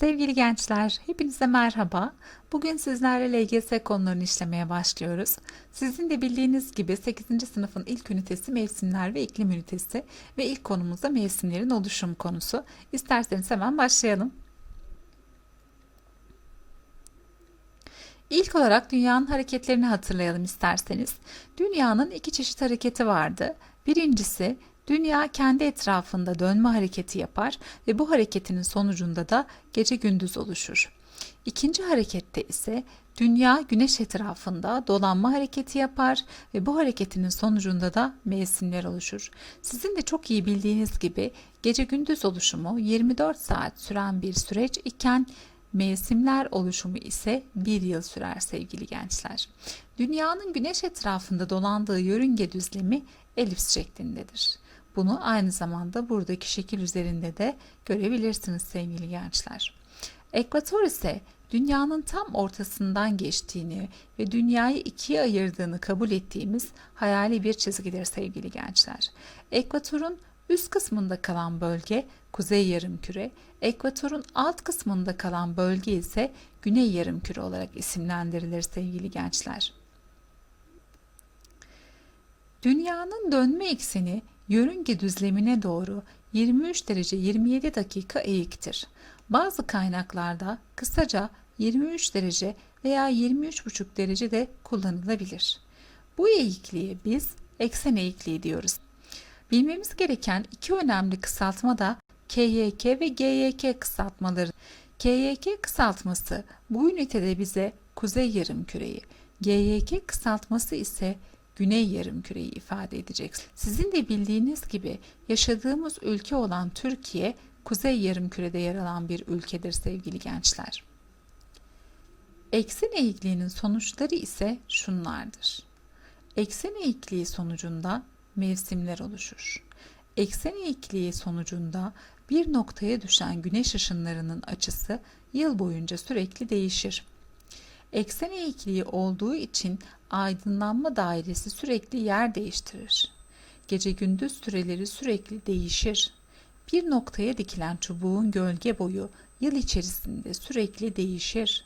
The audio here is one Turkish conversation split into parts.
Sevgili gençler, hepinize merhaba. Bugün sizlerle LGS konularını işlemeye başlıyoruz. Sizin de bildiğiniz gibi 8. sınıfın ilk ünitesi mevsimler ve iklim ünitesi ve ilk konumuz da mevsimlerin oluşum konusu. İsterseniz hemen başlayalım. İlk olarak dünyanın hareketlerini hatırlayalım isterseniz. Dünyanın iki çeşit hareketi vardı. Birincisi Dünya kendi etrafında dönme hareketi yapar ve bu hareketinin sonucunda da gece gündüz oluşur. İkinci harekette ise dünya güneş etrafında dolanma hareketi yapar ve bu hareketinin sonucunda da mevsimler oluşur. Sizin de çok iyi bildiğiniz gibi gece gündüz oluşumu 24 saat süren bir süreç iken mevsimler oluşumu ise bir yıl sürer sevgili gençler. Dünyanın güneş etrafında dolandığı yörünge düzlemi elips şeklindedir. Bunu aynı zamanda buradaki şekil üzerinde de görebilirsiniz sevgili gençler. Ekvator ise dünyanın tam ortasından geçtiğini ve dünyayı ikiye ayırdığını kabul ettiğimiz hayali bir çizgidir sevgili gençler. Ekvatorun üst kısmında kalan bölge kuzey yarımküre, ekvatorun alt kısmında kalan bölge ise güney yarımküre olarak isimlendirilir sevgili gençler. Dünyanın dönme ekseni yörünge düzlemine doğru 23 derece 27 dakika eğiktir. Bazı kaynaklarda kısaca 23 derece veya 23,5 derece de kullanılabilir. Bu eğikliğe biz eksen eğikliği diyoruz. Bilmemiz gereken iki önemli kısaltma da KYK ve GYK kısaltmaları. KYK kısaltması bu ünitede bize kuzey yarımküreyi, GYK kısaltması ise güney yarımküreyi ifade edecek. Sizin de bildiğiniz gibi yaşadığımız ülke olan Türkiye kuzey yarımkürede yer alan bir ülkedir sevgili gençler. Eksen eğikliğinin sonuçları ise şunlardır. Eksen eğikliği sonucunda mevsimler oluşur. Eksen eğikliği sonucunda bir noktaya düşen güneş ışınlarının açısı yıl boyunca sürekli değişir. Eksen eğikliği olduğu için aydınlanma dairesi sürekli yer değiştirir. Gece gündüz süreleri sürekli değişir. Bir noktaya dikilen çubuğun gölge boyu yıl içerisinde sürekli değişir.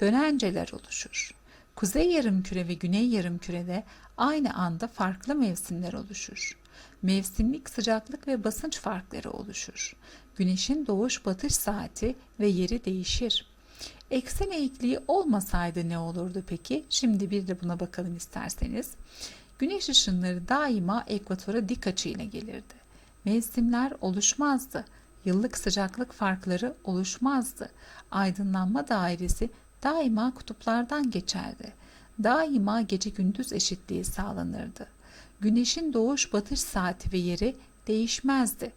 Dönenceler oluşur. Kuzey yarımküre ve güney yarımkürede aynı anda farklı mevsimler oluşur. Mevsimlik sıcaklık ve basınç farkları oluşur. Güneşin doğuş batış saati ve yeri değişir. Eksen eğikliği olmasaydı ne olurdu peki? Şimdi bir de buna bakalım isterseniz. Güneş ışınları daima ekvatora dik açıyla gelirdi. Mevsimler oluşmazdı. Yıllık sıcaklık farkları oluşmazdı. Aydınlanma dairesi daima kutuplardan geçerdi. Daima gece gündüz eşitliği sağlanırdı. Güneşin doğuş batış saati ve yeri değişmezdi.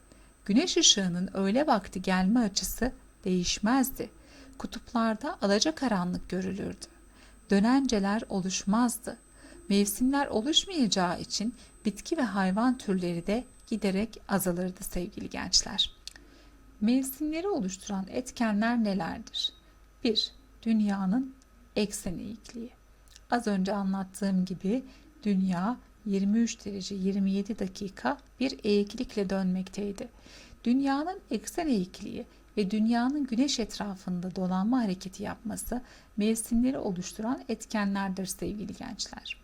Güneş ışığının öğle vakti gelme açısı değişmezdi kutuplarda alacakaranlık görülürdü. Dönenceler oluşmazdı. Mevsimler oluşmayacağı için bitki ve hayvan türleri de giderek azalırdı sevgili gençler. Mevsimleri oluşturan etkenler nelerdir? 1. Dünyanın eksen eğikliği. Az önce anlattığım gibi dünya 23 derece 27 dakika bir eğiklikle dönmekteydi. Dünyanın eksen eğikliği ve dünyanın güneş etrafında dolanma hareketi yapması mevsimleri oluşturan etkenlerdir sevgili gençler.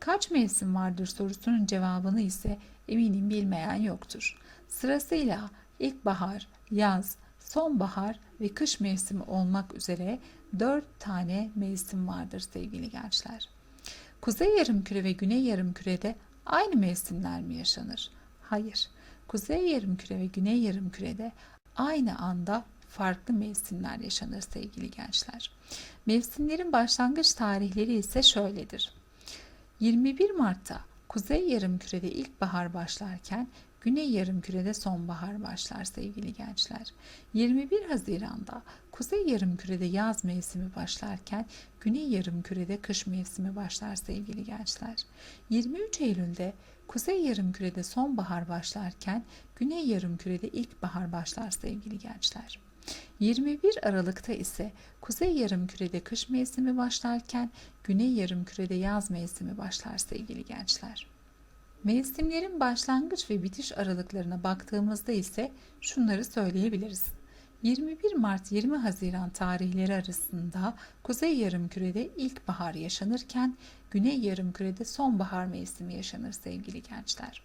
Kaç mevsim vardır sorusunun cevabını ise eminim bilmeyen yoktur. Sırasıyla ilkbahar, yaz, sonbahar ve kış mevsimi olmak üzere dört tane mevsim vardır sevgili gençler. Kuzey yarımküre ve güney yarımkürede aynı mevsimler mi yaşanır? Hayır. Kuzey yarımküre ve güney yarımkürede aynı anda farklı mevsimler yaşanır sevgili gençler. Mevsimlerin başlangıç tarihleri ise şöyledir. 21 Mart'ta Kuzey Yarımküre'de ilkbahar başlarken Güney Yarımküre'de sonbahar başlar sevgili gençler. 21 Haziran'da Kuzey Yarımküre'de yaz mevsimi başlarken Güney Yarımküre'de kış mevsimi başlar sevgili gençler. 23 Eylül'de Kuzey yarımkürede sonbahar başlarken Güney yarımkürede ilkbahar başlar sevgili gençler. 21 Aralık'ta ise Kuzey yarımkürede kış mevsimi başlarken Güney yarımkürede yaz mevsimi başlar sevgili gençler. Mevsimlerin başlangıç ve bitiş aralıklarına baktığımızda ise şunları söyleyebiliriz. 21 Mart 20 Haziran tarihleri arasında Kuzey Yarımküre'de ilkbahar yaşanırken Güney Yarımküre'de sonbahar mevsimi yaşanır sevgili gençler.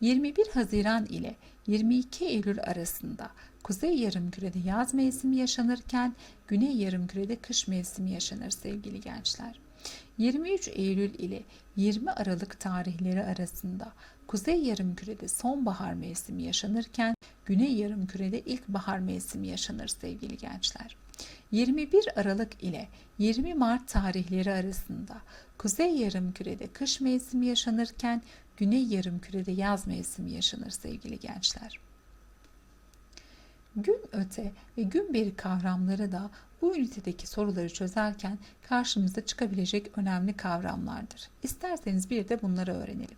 21 Haziran ile 22 Eylül arasında Kuzey Yarımküre'de yaz mevsimi yaşanırken Güney Yarımküre'de kış mevsimi yaşanır sevgili gençler. 23 Eylül ile 20 Aralık tarihleri arasında Kuzey Yarımküre'de sonbahar mevsimi yaşanırken Güney Yarımküre'de ilkbahar mevsimi yaşanır sevgili gençler. 21 Aralık ile 20 Mart tarihleri arasında Kuzey Yarımküre'de kış mevsimi yaşanırken Güney Yarımküre'de yaz mevsimi yaşanır sevgili gençler. Gün öte ve gün beri kavramları da bu ünitedeki soruları çözerken karşımıza çıkabilecek önemli kavramlardır. İsterseniz bir de bunları öğrenelim.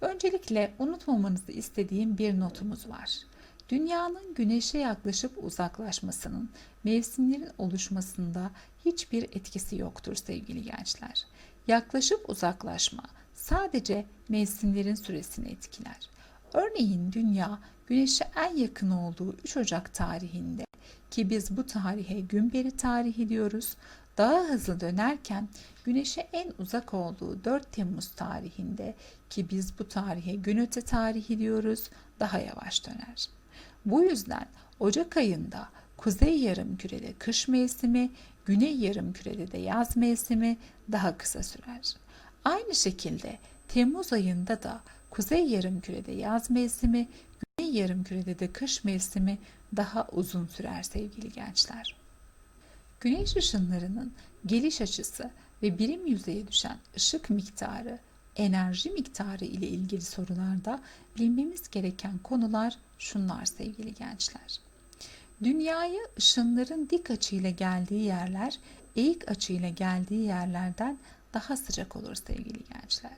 Öncelikle unutmamanızı istediğim bir notumuz var. Dünyanın güneşe yaklaşıp uzaklaşmasının mevsimlerin oluşmasında hiçbir etkisi yoktur sevgili gençler. Yaklaşıp uzaklaşma sadece mevsimlerin süresini etkiler. Örneğin dünya güneşe en yakın olduğu 3 Ocak tarihinde ki biz bu tarihe günberi tarihi diyoruz. Daha hızlı dönerken güneşe en uzak olduğu 4 Temmuz tarihinde ki biz bu tarihe gün öte tarihi diyoruz daha yavaş döner. Bu yüzden Ocak ayında Kuzey Yarımküre'de kış mevsimi, Güney Yarımküre'de de yaz mevsimi daha kısa sürer. Aynı şekilde Temmuz ayında da Kuzey Yarımküre'de yaz mevsimi, Güney Yarımküre'de de kış mevsimi daha uzun sürer sevgili gençler. Güneş ışınlarının geliş açısı ve birim yüzeye düşen ışık miktarı, enerji miktarı ile ilgili sorularda bilmemiz gereken konular şunlar sevgili gençler. Dünyaya ışınların dik açıyla geldiği yerler eğik açıyla geldiği yerlerden daha sıcak olur sevgili gençler.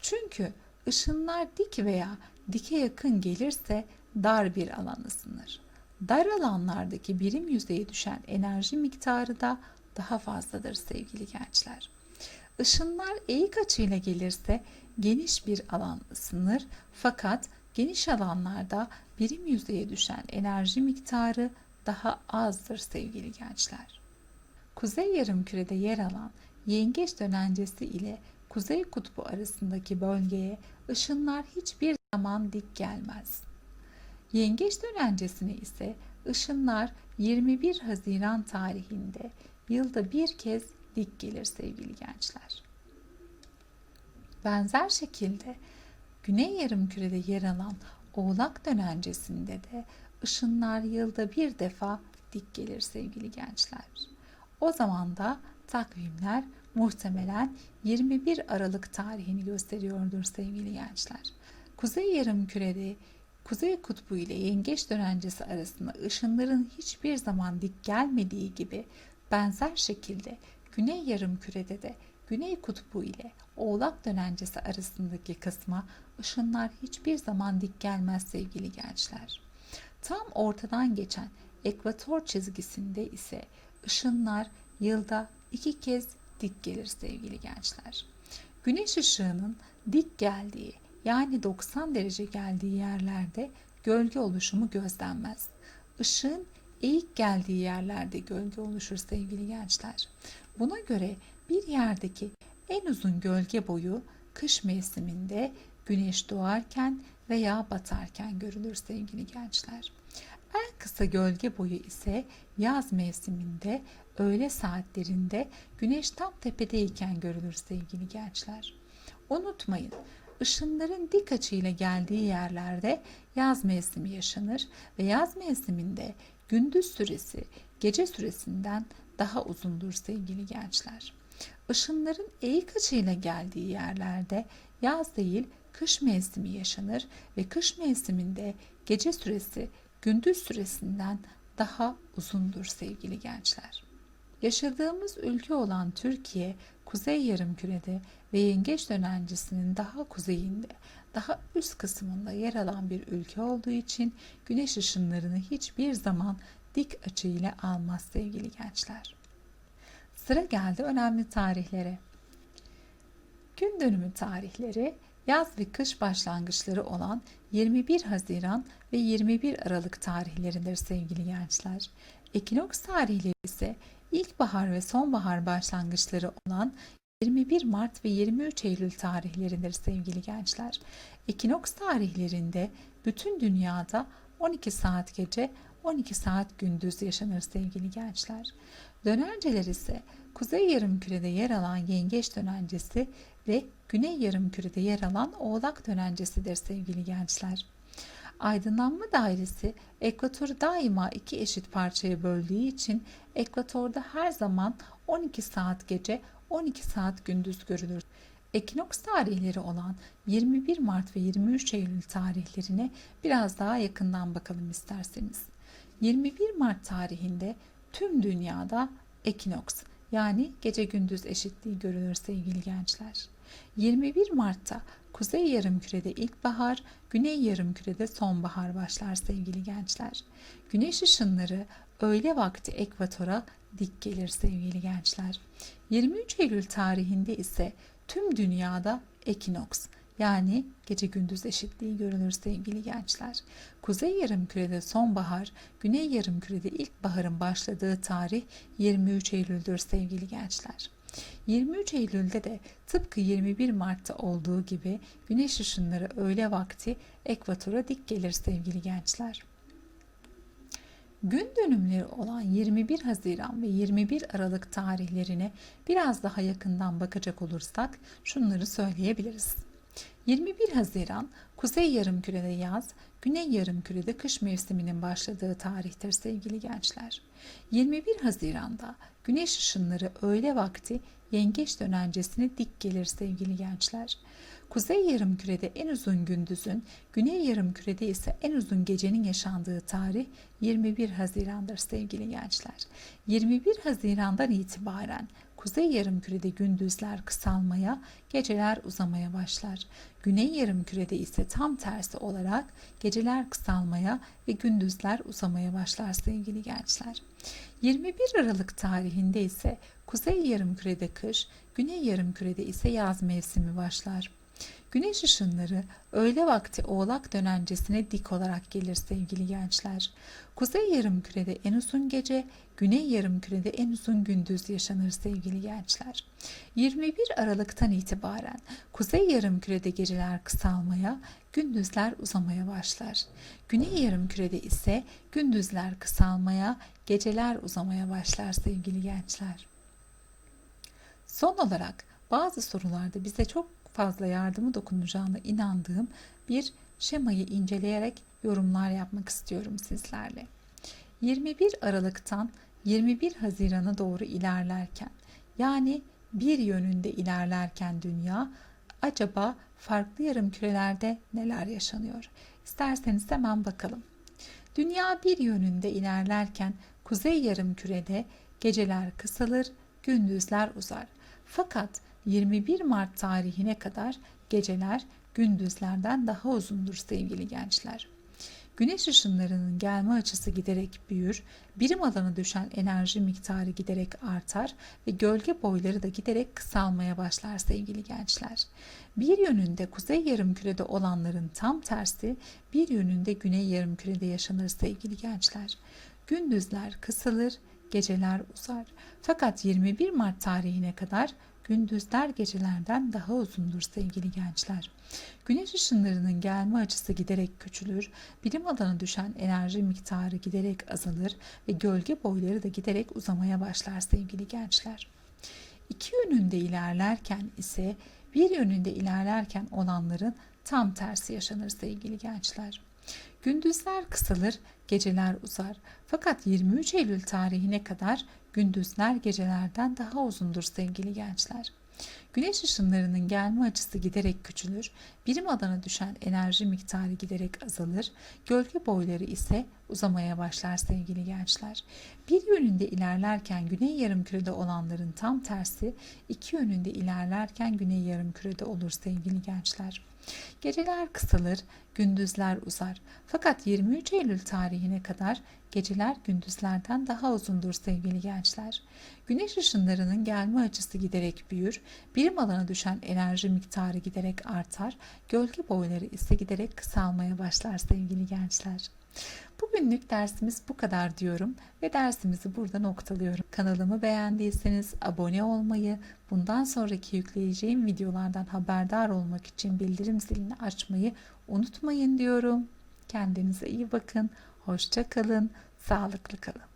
Çünkü ışınlar dik veya dike yakın gelirse dar bir alan ısınır. Dar alanlardaki birim yüzeye düşen enerji miktarı da daha fazladır sevgili gençler. Işınlar eğik açıyla gelirse geniş bir alan ısınır fakat geniş alanlarda birim yüzeye düşen enerji miktarı daha azdır sevgili gençler. Kuzey yarımkürede yer alan yengeç dönencesi ile kuzey kutbu arasındaki bölgeye ışınlar hiçbir zaman dik gelmez. Yengeç dönencesine ise ışınlar 21 Haziran tarihinde yılda bir kez dik gelir sevgili gençler. Benzer şekilde Güney Yarımküre'de yer alan Oğlak dönencesinde de ışınlar yılda bir defa dik gelir sevgili gençler. O zaman da takvimler muhtemelen 21 Aralık tarihini gösteriyordur sevgili gençler. Kuzey Yarımküre'de Kuzey Kutbu ile Yengeç dönencesi arasında ışınların hiçbir zaman dik gelmediği gibi benzer şekilde Güney Yarımküre'de de Güney Kutbu ile Oğlak dönencesi arasındaki kısma ışınlar hiçbir zaman dik gelmez sevgili gençler. Tam ortadan geçen ekvator çizgisinde ise ışınlar yılda iki kez dik gelir sevgili gençler. Güneş ışığının dik geldiği yani 90 derece geldiği yerlerde gölge oluşumu gözlenmez. Işığın eğik geldiği yerlerde gölge oluşur sevgili gençler. Buna göre bir yerdeki en uzun gölge boyu kış mevsiminde güneş doğarken veya batarken görülür sevgili gençler. En kısa gölge boyu ise yaz mevsiminde öğle saatlerinde güneş tam tepedeyken görülür sevgili gençler. Unutmayın, ışınların dik açıyla geldiği yerlerde yaz mevsimi yaşanır ve yaz mevsiminde gündüz süresi gece süresinden daha uzundur sevgili gençler. Işınların eğik açıyla geldiği yerlerde yaz değil kış mevsimi yaşanır ve kış mevsiminde gece süresi gündüz süresinden daha uzundur sevgili gençler. Yaşadığımız ülke olan Türkiye, Kuzey Yarımküre'de ve Yengeç dönencisinin daha kuzeyinde, daha üst kısmında yer alan bir ülke olduğu için güneş ışınlarını hiçbir zaman dik açıyla almaz sevgili gençler. Sıra geldi önemli tarihlere. Gün dönümü tarihleri yaz ve kış başlangıçları olan 21 Haziran ve 21 Aralık tarihleridir sevgili gençler. Ekinoks tarihleri ise ilkbahar ve sonbahar başlangıçları olan 21 Mart ve 23 Eylül tarihleridir sevgili gençler. Ekinoks tarihlerinde bütün dünyada 12 saat gece 12 saat gündüz yaşanır sevgili gençler. Dönenceler ise kuzey yarımkürede yer alan yengeç dönencesi ve güney yarımkürede yer alan oğlak dönencesidir sevgili gençler. Aydınlanma dairesi ekvatoru daima iki eşit parçaya böldüğü için ekvatorda her zaman 12 saat gece 12 saat gündüz görülür. Ekinoks tarihleri olan 21 Mart ve 23 Eylül tarihlerine biraz daha yakından bakalım isterseniz. 21 Mart tarihinde tüm dünyada ekinoks yani gece gündüz eşitliği görülür sevgili gençler. 21 Mart'ta kuzey yarımkürede ilkbahar, güney yarımkürede sonbahar başlar sevgili gençler. Güneş ışınları öğle vakti ekvatora dik gelir sevgili gençler. 23 Eylül tarihinde ise tüm dünyada ekinoks yani gece gündüz eşitliği görülür sevgili gençler. Kuzey yarımkürede sonbahar, güney yarımkürede ilkbaharın başladığı tarih 23 Eylül'dür sevgili gençler. 23 Eylül'de de tıpkı 21 Mart'ta olduğu gibi güneş ışınları öğle vakti ekvatora dik gelir sevgili gençler. Gün dönümleri olan 21 Haziran ve 21 Aralık tarihlerine biraz daha yakından bakacak olursak şunları söyleyebiliriz. 21 Haziran Kuzey Yarımküre'de yaz, Güney Yarımküre'de kış mevsiminin başladığı tarihtir sevgili gençler. 21 Haziran'da güneş ışınları öğle vakti yengeç dönencesine dik gelir sevgili gençler. Kuzey yarımkürede en uzun gündüzün, güney yarımkürede ise en uzun gecenin yaşandığı tarih 21 Haziran'dır sevgili gençler. 21 Haziran'dan itibaren kuzey yarımkürede gündüzler kısalmaya, geceler uzamaya başlar. Güney yarımkürede ise tam tersi olarak geceler kısalmaya ve gündüzler uzamaya başlar sevgili gençler. 21 Aralık tarihinde ise kuzey yarımkürede kış, güney yarımkürede ise yaz mevsimi başlar. Güneş ışınları öğle vakti oğlak dönencesine dik olarak gelir sevgili gençler. Kuzey yarımkürede en uzun gece, güney yarımkürede en uzun gündüz yaşanır sevgili gençler. 21 Aralık'tan itibaren kuzey yarımkürede geceler kısalmaya, gündüzler uzamaya başlar. Güney yarımkürede ise gündüzler kısalmaya, geceler uzamaya başlar sevgili gençler. Son olarak bazı sorularda bize çok fazla yardımı dokunacağına inandığım bir şemayı inceleyerek yorumlar yapmak istiyorum sizlerle. 21 Aralık'tan 21 Haziran'a doğru ilerlerken yani bir yönünde ilerlerken dünya acaba farklı yarım kürelerde neler yaşanıyor? İsterseniz hemen bakalım. Dünya bir yönünde ilerlerken kuzey yarım kürede geceler kısalır, gündüzler uzar. Fakat 21 Mart tarihine kadar geceler gündüzlerden daha uzundur sevgili gençler. Güneş ışınlarının gelme açısı giderek büyür, birim alana düşen enerji miktarı giderek artar ve gölge boyları da giderek kısalmaya başlar sevgili gençler. Bir yönünde kuzey yarımkürede olanların tam tersi, bir yönünde güney yarımkürede yaşanır sevgili gençler. Gündüzler kısalır, geceler uzar. Fakat 21 Mart tarihine kadar gündüzler gecelerden daha uzundur sevgili gençler. Güneş ışınlarının gelme açısı giderek küçülür, bilim alanı düşen enerji miktarı giderek azalır ve gölge boyları da giderek uzamaya başlar sevgili gençler. İki yönünde ilerlerken ise bir yönünde ilerlerken olanların tam tersi yaşanır sevgili gençler. Gündüzler kısalır, geceler uzar. Fakat 23 Eylül tarihine kadar gündüzler gecelerden daha uzundur sevgili gençler. Güneş ışınlarının gelme açısı giderek küçülür, birim alana düşen enerji miktarı giderek azalır, gölge boyları ise uzamaya başlar sevgili gençler. Bir yönünde ilerlerken güney yarımkürede olanların tam tersi, iki yönünde ilerlerken güney yarımkürede olur sevgili gençler. Geceler kısalır, gündüzler uzar. Fakat 23 Eylül tarihine kadar geceler gündüzlerden daha uzundur sevgili gençler. Güneş ışınlarının gelme açısı giderek büyür, birim alana düşen enerji miktarı giderek artar, gölge boyları ise giderek kısalmaya başlar sevgili gençler. Bugünlük dersimiz bu kadar diyorum ve dersimizi burada noktalıyorum. Kanalımı beğendiyseniz abone olmayı, bundan sonraki yükleyeceğim videolardan haberdar olmak için bildirim zilini açmayı unutmayın diyorum. Kendinize iyi bakın, hoşça kalın, sağlıklı kalın.